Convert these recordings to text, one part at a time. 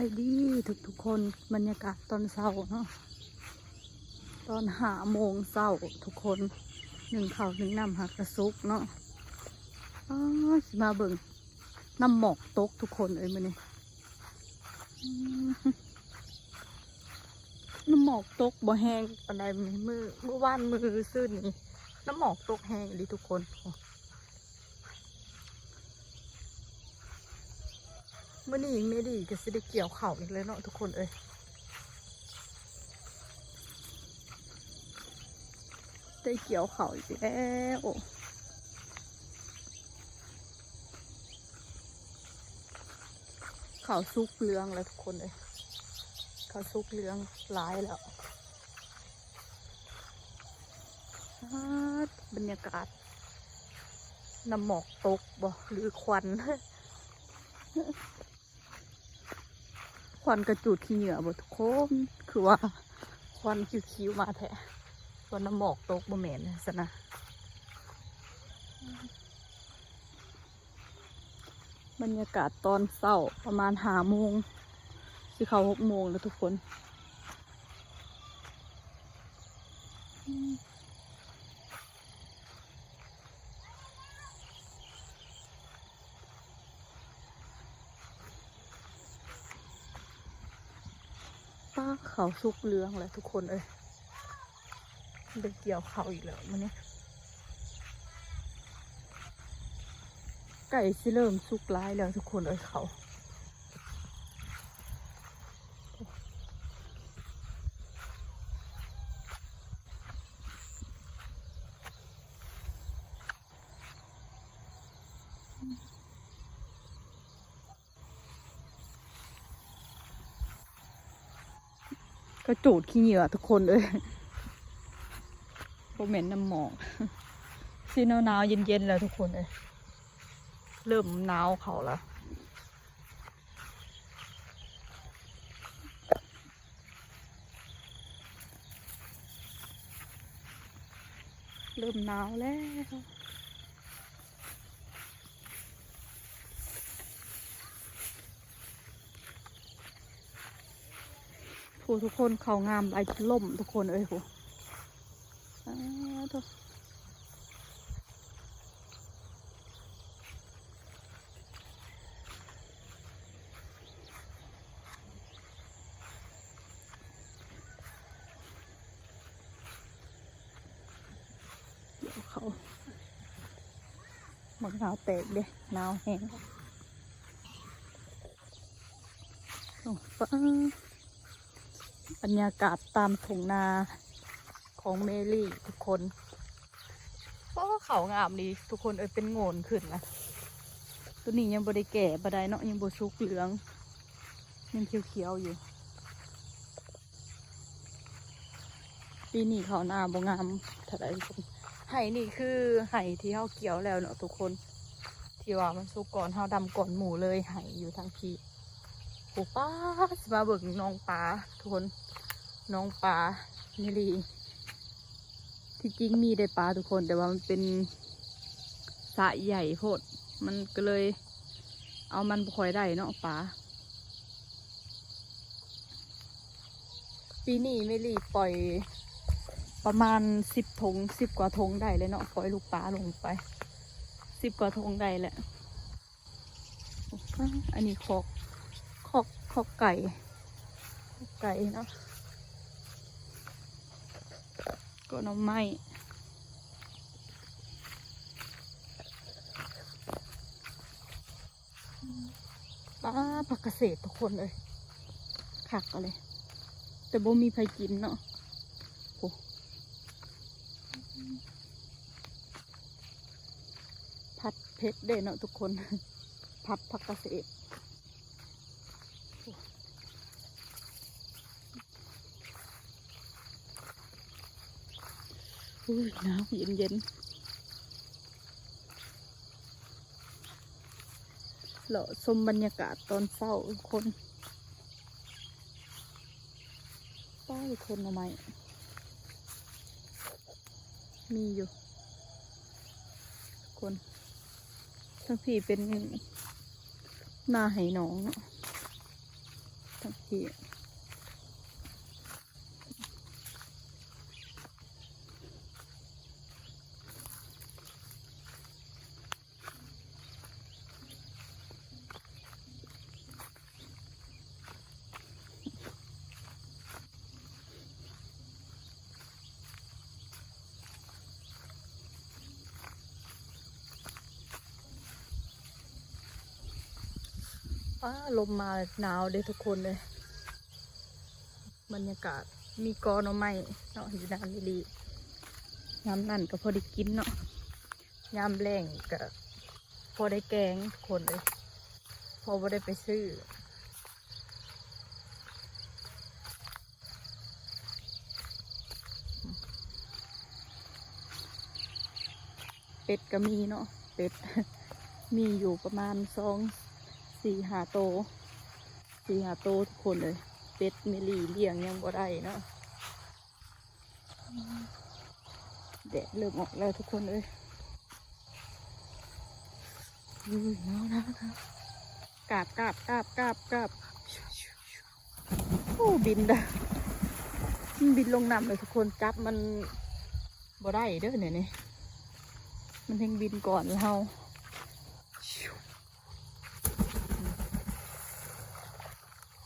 ายดีทุกทุกๆคนบรรยากาศตอนเช้าเนาะตอนหาโมงเช้าทุกคนหนึ่งข่าวหนึ่งน้ำหักกระซุกเนาะอ้าวสิมาเบิ่งน้ำหมอกตกทุกคนเอ้ยมันนี่น้ำหมอกตกบ่แห้งปานใดมื้อมือเมื่อวานมือซื่นนี่น้ำหมอกตกแห้งดีทุกคน มื่อนี้ยังไม่ดีก็สิได้เกี่ยวเข่าอีกแล้วเนาะทุกคนเอ้ยได้เกี่ยวเข่าอีกแล้วข่าวซุกเหลืองแล้วทุกคนเลยข่าวซุกเหลืองหลายแล้วอ๊าดบรรยากาศน้ำหมอกตกบ่หรือควัน ควันกระจุดที่เหงื่อบทุกคนคือว่าควันคิ้วๆมาแท้วันน้ำหมอกตกบ่แม่นสนะบรรยากาศตอนเศร้าประมาณหาโมงที่เขาหกโมงแล้วทุกคนอืม ซุกเลืองแล้วทุกคนเอ้ยได้เกี่ยวเขาอีกแล้วมันนี้ไก่สิเริ่มสุกร้ายแล้วทุกคนเอ้ยเขา ก็จูดขี้เหงื่อทุกคนเลยโมเหม็นน้ำหมอกซีหนาวๆเย็นๆแล้วทุกคนเลยเริ่มหนาวเขาแล้วเริ่มหนาวแล้ว ผู้ทุกคนเขางามใบล่มทุกคนเอ้ยผู้อ้าวเขาหมดหนาวแตกเด้หนาวแห้งโอ้ป้า บรรยากาศตามทุ่งนาของเมลี่ทุกคนเพราะว่าเขางามดีทุกคนเอยเป็นโงนขึ้นนะตัวนี้ยังบริแก่บไดเนาะยังบสุกเหลืองยังเขียวๆอยู่ปีนี้เขาหน้าบงามเท่าไรทุกคนไห่นี่คือไห่ที่เขาเกี่ยวแล้วเนาะทุกคน ที่ว่ามันสุกก่อนเขาดำก่อนหมูเลยไห่อยู่ทางพี่โอ้ป้าสมาเบิกน้องปลาทุกคน น้องปลานี่ลีที่จริงมีได้ปลาทุกคนแต่ว่ามันเป็นสะใหญ่โพด มันก็เลย เอามันบ่ค่อยได้เนาะปลาปีนี้ไม่รีปล่อยประมาณสิบทงสิบกว่าทงได้เลยเนาะปล่อยลูกปลาลงไปสิบกว่าทงได้แหละอันนี้คอกขอกขอกไก่ ไก่เนาะ ก็น้ำไม้ป้าผักเกษตรทุกคนเลยขักอะไรแต่บ่มีใครกินเนาะโอ้ผัดเผ็ดเด้เนาะทุกคน ผัดผักเกษตร อุ้ยหนาวเย็นเย็นเลาะชมบรรยากาศตอนเช้าคนป้ายคนทำไมมีอยู่ คนทั้งพี่เป็นหน้าไหหนองเนาะทั้งที่ อ้าลมมาหนาวเด้ทุกคนเลย บรรยากาศมีกอหน่อไม้เนาะอยู่นานดียามนั่นก็พอได้กินเนาะยามแรงก็พอได้แกงทุกคนเลย พอไ่ได้ไปซื้อเป็ดก็มีเนาะเป็ด มีอยู่ประมาณสอง สี่หาโต สี่หาโตทุกคนเลย เป็ดเมลีเลี้ยงยังบ่ได้เนาะแดดเริ่มออกแล้วทุกคนเลยอุ้ยหนาวนะครับกาบกาบกาบกาบกาบโอ้บินดะมันบินลงน้ำเลยทุกคนจับมันบ่ได้เด้อเนี่ยนี่มันเพ่งบินก่อนเรา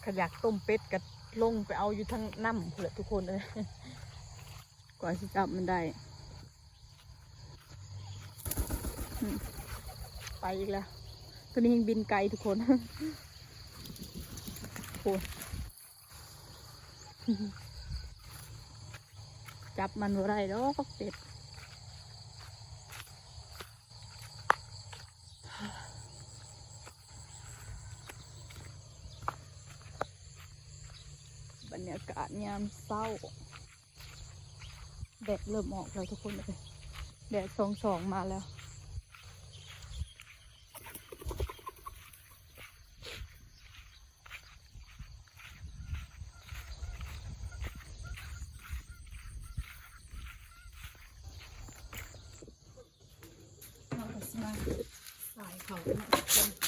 ขยากต้มเป็ดกับลงไปเอาอยู่ทั้งน้ำเพื่อทุกคนเลยกว่าจะจับมันได้ ไปอีกแล้ว ตัวนี้ยังบินไกลทุกคนโอ้จับมันบ่ได้ดอกเป็ด บรรยากาศยามเศร้าแดดเริ่มออกแล้วทุกคนเลยแดดสองสองมาแล้วเราก็สิมาสายเขาเนา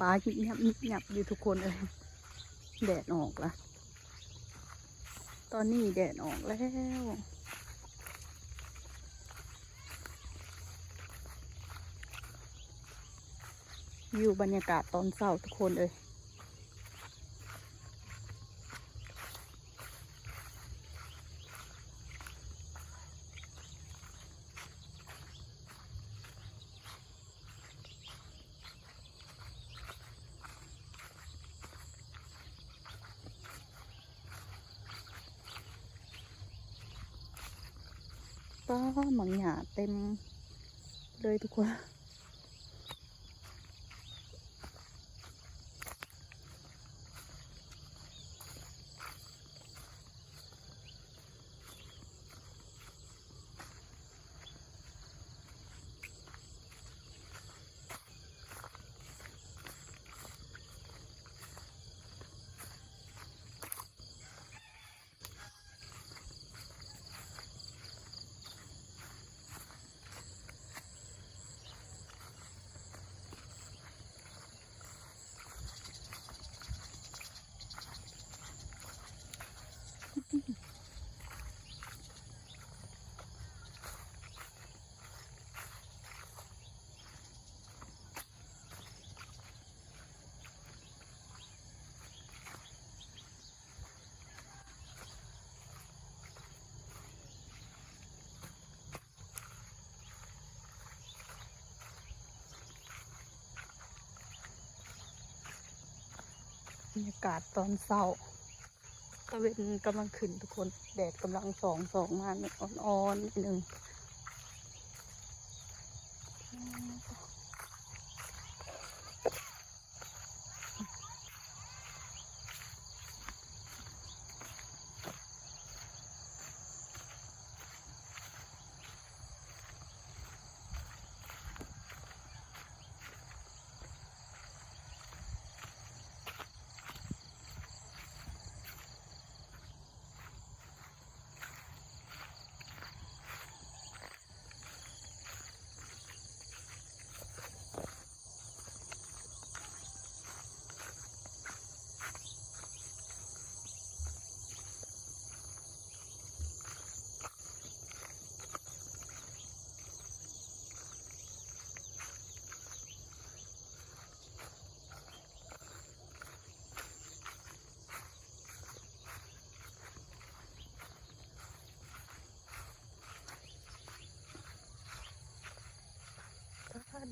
ปลาหยิบหยับหยิบยับอยู่ทุกคนเลยแดดออกละตอนนี้แดดออกแล้ว อยู่บรรยากาศตอนเช้าทุกคนเลย หมังหยาเต็มเลยทุกคน รรยากาศตอนเช้าตะเวนกำลังขึ้นทุกคน แดดกำลังสองสองมาอ่อนๆนิดนึง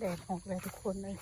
แดดออกเลยทุกคนเลย